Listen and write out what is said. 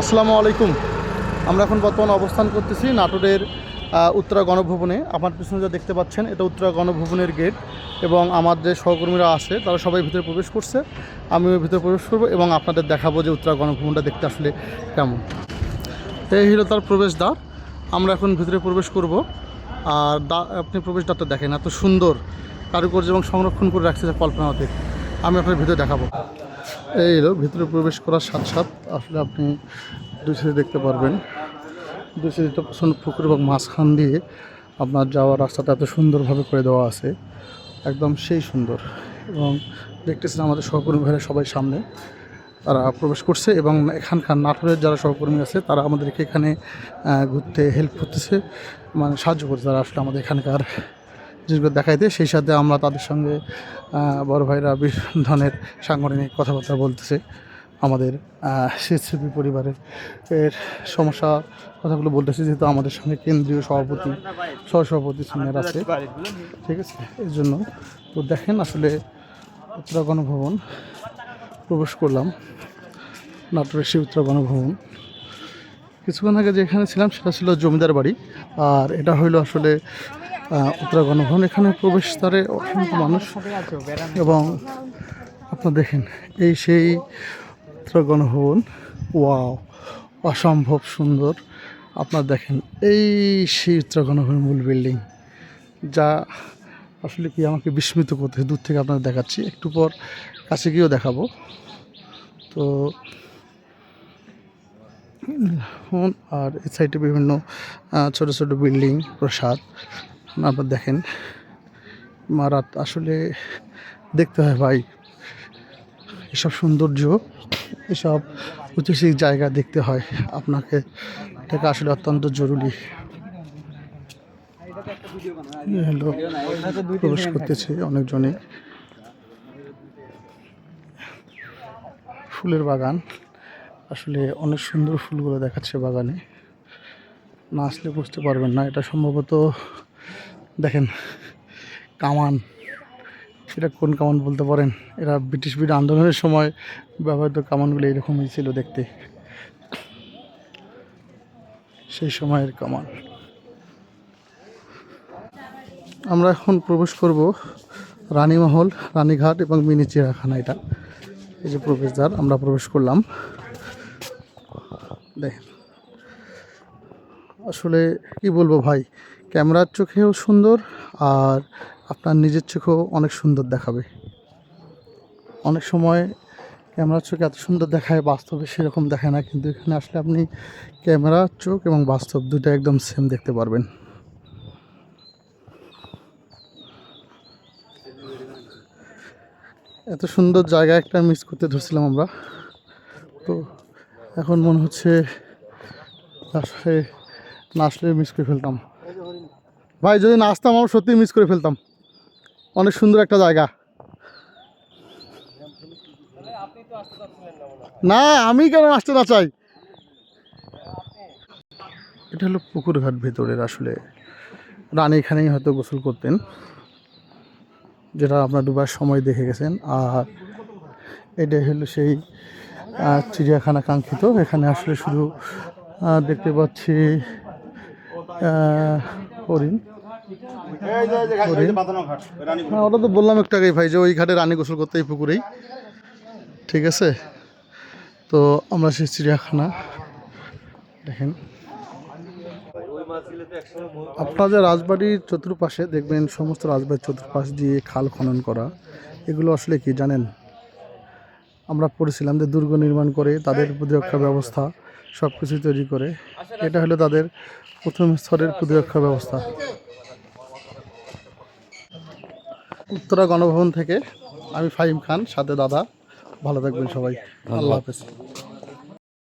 আসসালামু আলাইকুম। আমরা এখন বর্তমানে অবস্থান করতেছি নাটোরের উত্তরা গণভবনে। আমার পিছনে যা দেখতে পাচ্ছেন, এটা উত্তরা গণভবনের গেট এবং আমার যে সহকর্মীরা আছে, তারা সবাই ভিতরে প্রবেশ করছে। আমিও ভিতরে প্রবেশ করব এবং আপনাদের দেখাবো যে উত্তরা গণভবনটা দেখতে আসলে কেমন। এই হলো তার প্রবেশদ্বার। আমরা এখন ভিতরে প্রবেশ করব। আর দা, আপনি প্রবেশদ্বারটা দেখেন, এত সুন্দর কারুকার্য এবং সংরক্ষণ করে রাখছে যে কল্পনাতে আমি আপনার ভিতরে দেখাবো। এই হলো, ভিতরে প্রবেশ করার সাথে সাথে আসলে আপনি দুই সাইডে দেখতে পারবেন। দুই সাইডে প্রচণ্ড পুকুর এবং মাঝখান দিয়ে আপনার যাওয়ার রাস্তাটা এত সুন্দরভাবে করে দেওয়া আছে, একদম সেই সুন্দর। এবং দেখতেছেন আমাদের সহকর্মী ভাইরা সবাই সামনে, তারা প্রবেশ করছে এবং এখানকার নাটোরের যারা সহকর্মী আছে, তারা আমাদেরকে এখানে ঘুরতে হেল্প করতেছে মানে সাহায্য করছে তারা আসলে আমাদের এখানকার জিনিসগুলো দেখাইতে সেই সাথে আমরা তাদের সঙ্গে বড় ভাইরা বিভিন্ন ধরনের সাংগঠনিক কথাবার্তা বলতেছে। আমাদের স্বেচ্ছাসেবী পরিবারের এর সমস্যা কথাগুলো বলতেছে। যেহেতু আমাদের সঙ্গে কেন্দ্রীয় সভাপতি, সহসভাপতি সিনিয়র আছে। ঠিক আছে? এর জন্য তো দেখেন আসলে উত্তরা গণভবন প্রবেশ করলাম। নাটোরের সেই উত্তরা গণভবন। কিছুক্ষণ আগে যেখানে ছিলাম সেটা ছিল জমিদার বাড়ি। আর এটা হইল আসলে উত্তরা গণভবন, এখানে প্রবেশদ্বারে অসংখ্য মানুষ এবং আপনার দেখেন, এই সেই উত্তরা গণভবন, ওয়াও, অসম্ভব সুন্দর। আপনার দেখেন, এই সেই উত্তরা গণভবনের মূল বিল্ডিং, যা আসলে কি আমাকে বিস্মিত করতে দূর থেকে আপনাদের দেখাচ্ছি, একটু পর কাছে গিয়েও দেখাবো। তো আর এই সাইডে বিভিন্ন ছোট ছোট বিল্ডিং, প্রসাদ। আপনার দেখেন। মারাত আসলে দেখতে হয়, ভাই। এসব সৌন্দর্য, এসব ঐতিহাসিক জায়গা দেখতে হয়। আপনাকে এটা আসলে অত্যন্ত জরুরি। হলো প্রবেশ করতেছে অনেকজনে। ফুলের বাগান। আসলে অনেক সুন্দর ফুলগুলো দেখাচ্ছে বাগানে। না আসলে বুঝতে পারবেন না, এটা সম্ভবত দেখেন, কামান। সেটা কোন কামান বলতে পারেন? এরা ব্রিটিশ বিরোধী আন্দোলনের সময় ব্যবহৃত কামানগুলো এরকমই ছিল দেখতে। সেই সময়ের কামান। আমরা এখন প্রবেশ করব রানীমহল, রানীঘাট এবং মিনি চিড়িয়াখানা এটা। এই যে প্রবেশদ্বার, আমরা প্রবেশ করলাম। দেখেন। আসলে কি বলব ভাই, ক্যামেরার চোখেও সুন্দর আর আপনার নিজের চোখেও অনেক সুন্দর দেখাবে। অনেক সময় ক্যামেরার চোখে এত সুন্দর দেখায়, বাস্তবে সেরকম দেখায় না, কিন্তু এখানে আসলে আপনি ক্যামেরার চোখ এবং বাস্তব দুটো একদম সেম দেখতে পারবেন। এত সুন্দর জায়গা একটা মিস করতে ধরছিলাম আমরা। তো এখন মনে হচ্ছে আসলে না আসলে মিস করে ফেলতাম। ভাই, যদি না আসতাম আমরা সত্যি মিস করে ফেলতাম। অনেক সুন্দর একটা জায়গা। না, আমি কেন আসতে না চাই? এটা হলো পুকুরঘাট ভেতরের আসলে। রানী এখানেই হয়তো গোসল করতেন। যেটা আপনার দুবার সময় দেখে গেছেন। আর এটা হলো সেই চিড়িয়াখানা কাঙ্ক্ষিত। এখানে আসলে শুধু দেখতে পাচ্ছি হরিণ হ্যাঁ ওটা তো বললাম একটু আগেই ভাই যে ওই ঘাটে রানী গোসল করতে এই পুকুরেই। ঠিক আছে? তো আমরা সেই চিড়িয়াখানা দেখেন। আপনাদের রাজবাড়ির চতুর্পাশে দেখবেন সমস্ত রাজবাড়ির চতুর্পাশ দিয়ে খাল খনন করা। এগুলো আসলে কি জানেন? আমরা পড়েছিলাম যে দুর্গ নির্মাণ করে তাদের প্রতিরক্ষা ব্যবস্থা। সব কিছু তৈরি করে, এটা হলো তাদের প্রথম স্তরের প্রতিরক্ষা ব্যবস্থা। উত্তরা গণভবন থেকে আমি ফাহিম খান, সাথে দাদা, ভালো থাকবেন সবাই। আল্লাহ হাফেজ।